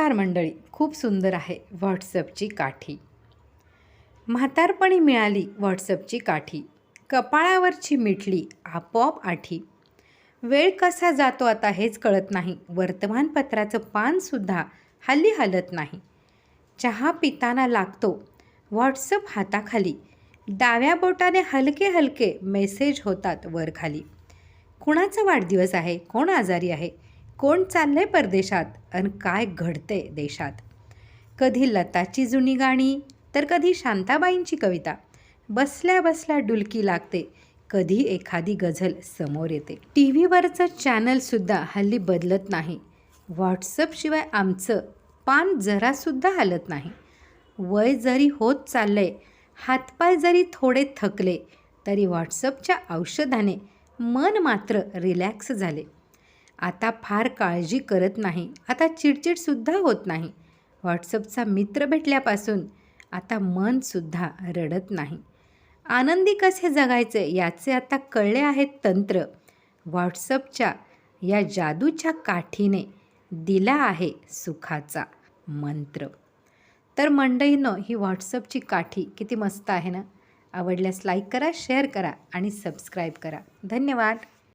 नमस्कार मंडळी. खूप सुंदर आहे व्हॉट्सअपची काठी. म्हातारपणी मिळाली व्हॉट्सअपची काठी. कपाळावरची मिटली आपोआप आठी. वेळ कसा जातो आता हेच कळत नाही. वर्तमानपत्राचं पानसुद्धा हल्ली हलत नाही. चहा पिताना लागतो. व्हॉट्सअप हाताखाली. डाव्या बोटाने हलके हलके मेसेज होतात वरखाली. कुणाचा वाढदिवस आहे? कोण आजारी आहे? कोण चाललंय परदेशात आणि काय घडते देशात? कधी लताची जुनी गाणी तर कधी शांताबाईंची कविता. बसल्या बसल्या डुलकी लागते कधी एखादी गझल समोर येते. टी व्हीवरचं चॅनलसुद्धा हल्ली बदलत नाही. व्हॉट्सअपशिवाय आमचं पान जरासुद्धा हलत नाही. वय जरी होत चाललंय हातपाय जरी थोडे थकले तरी व्हॉट्सअपच्या औषधाने मन मात्र रिलॅक्स झाले. आता फार काळजी करत नाही. आता चिडचिडसुद्धा होत नाही. व्हॉट्सअपचा मित्र भेटल्यापासून आता मनसुद्धा रडत नाही. आनंदी कसे जगायचे याचे आता कळले आहेत तंत्र. व्हॉट्सअपच्या या जादूच्या काठीने दिला आहे सुखाचा मंत्र. तर मंडईनं ही व्हॉट्सअपची काठी किती मस्त आहे ना? आवडल्यास लाईक करा शेअर करा आणि सबस्क्राईब करा. धन्यवाद.